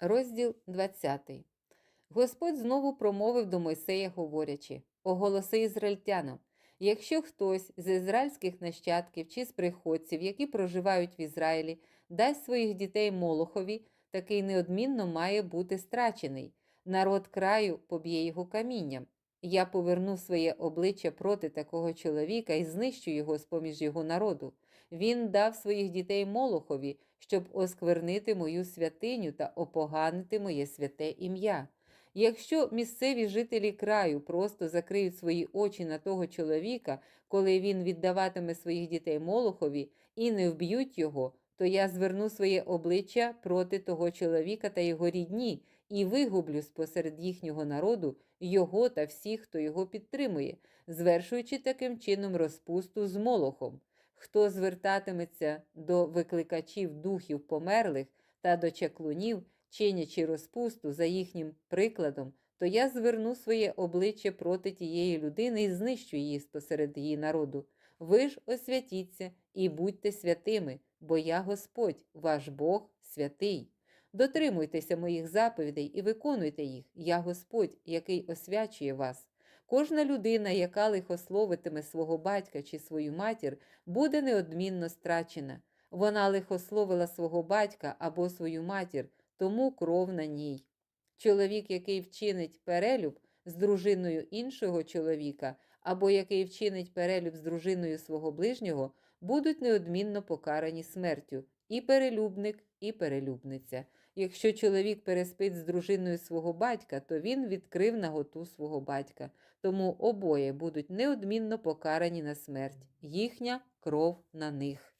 Розділ 20. Господь знову промовив до Мойсея, говорячи: Оголоси ізраїльтянам, якщо хтось з ізраїльських нащадків чи з приходців, які проживають в Ізраїлі, дасть своїх дітей Молохові, такий неодмінно має бути страчений. Народ краю поб'є його камінням. Я поверну своє обличчя проти такого чоловіка і знищу його з поміж його народу. Він дав своїх дітей Молохові, щоб осквернити мою святиню та опоганити моє святе ім'я. Якщо місцеві жителі краю просто закриють свої очі на того чоловіка, коли він віддаватиме своїх дітей Молохові і не вб'ють його, то я зверну своє обличчя проти того чоловіка та його рідні і вигублю спосеред їхнього народу його та всіх, хто його підтримує, звершуючи таким чином розпусту з Молохом. Хто звертатиметься до викликачів духів померлих та до чаклунів, чинячи розпусту за їхнім прикладом, то я зверну своє обличчя проти тієї людини і знищу її спосеред її народу. Ви ж освятіться і будьте святими, бо я Господь, ваш Бог святий. Дотримуйтеся моїх заповідей і виконуйте їх. Я Господь, який освячує вас. Кожна людина, яка лихословитиме свого батька чи свою матір, буде неодмінно страчена. Вона лихословила свого батька або свою матір, тому кров на ній. Чоловік, який вчинить перелюб з дружиною іншого чоловіка, або який вчинить перелюб з дружиною свого ближнього, будуть неодмінно покарані смертю і перелюбник, і перелюбниця. Якщо чоловік переспить з дружиною свого батька, то він відкрив наготу свого батька, тому обоє будуть неодмінно покарані на смерть, їхня кров на них.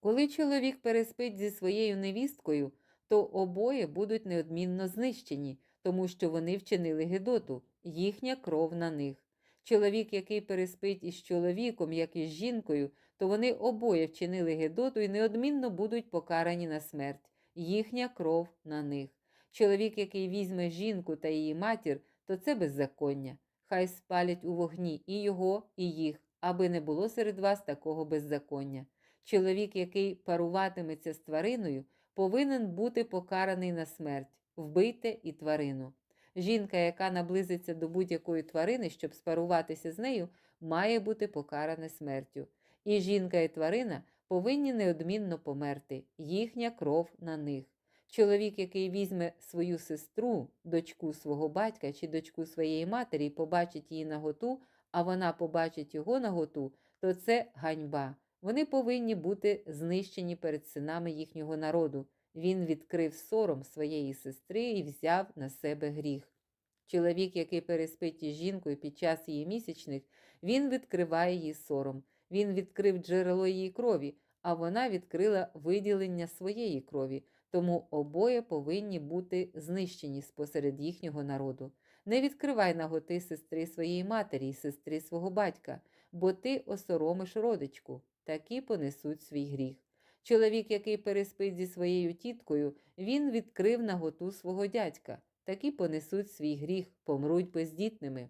Коли чоловік переспить зі своєю невісткою, то обоє будуть неодмінно знищені, тому що вони вчинили Гедоту, їхня кров на них. Чоловік, який переспить із чоловіком, як і з жінкою, то вони обоє вчинили Гедоту і неодмінно будуть покарані на смерть, їхня кров на них. Чоловік, який візьме жінку та її матір, то це беззаконня. Хай спалять у вогні і його, і їх, аби не було серед вас такого беззаконня. Чоловік, який паруватиметься з твариною, повинен бути покараний на смерть. Вбийте і тварину. Жінка, яка наблизиться до будь-якої тварини, щоб спаруватися з нею, має бути покарана смертю. І жінка і тварина повинні неодмінно померти, їхня кров на них. Чоловік, який візьме свою сестру, дочку свого батька чи дочку своєї матері і побачить її наготу, а вона побачить його наготу, то це ганьба. Вони повинні бути знищені перед синами їхнього народу. Він відкрив сором своєї сестри і взяв на себе гріх. Чоловік, який переспить із жінкою під час її місячних, він відкриває її сором. Він відкрив джерело її крові, а вона відкрила виділення своєї крові, тому обоє повинні бути знищені спосеред їхнього народу. Не відкривай наготи сестри своєї матері і сестри свого батька, бо ти осоромиш родичку, такі понесуть свій гріх. Чоловік, який переспить зі своєю тіткою, він відкрив наготу свого дядька, такі понесуть свій гріх, помруть бездітними.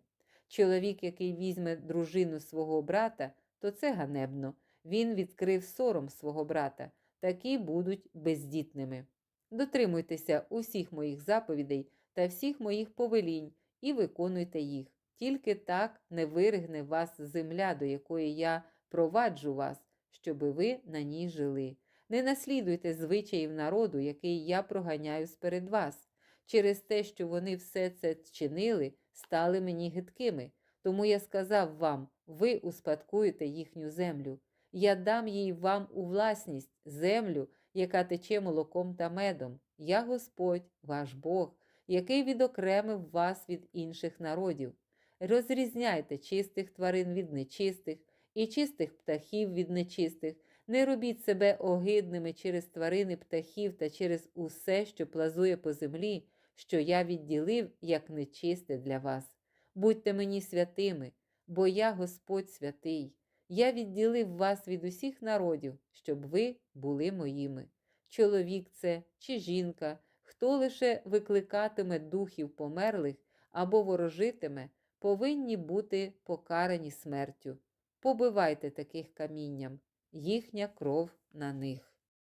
Чоловік, який візьме дружину свого брата, то це ганебно. Він відкрив сором свого брата, такі будуть бездітними. Дотримуйтеся усіх моїх заповідей та всіх моїх повелінь і виконуйте їх. Тільки так не виригне вас земля, до якої я проваджу вас, щоби ви на ній жили. Не наслідуйте звичаїв народу, який я проганяю сперед вас. Через те, що вони все це чинили, стали мені гидкими. Тому я сказав вам: ви успадкуєте їхню землю. Я дам їй вам у власність землю, яка тече молоком та медом. Я Господь, ваш Бог, який відокремив вас від інших народів. Розрізняйте чистих тварин від нечистих і чистих птахів від нечистих. Не робіть себе огидними через тварини птахів та через усе, що плазує по землі, що я відділив як нечисте для вас. Будьте мені святими, бо я Господь святий. Я відділив вас від усіх народів, щоб ви були моїми. Чоловік це чи жінка, хто лише викликатиме духів померлих або ворожитиме, повинні бути покарані смертю. Побивайте таких камінням, їхня кров на них.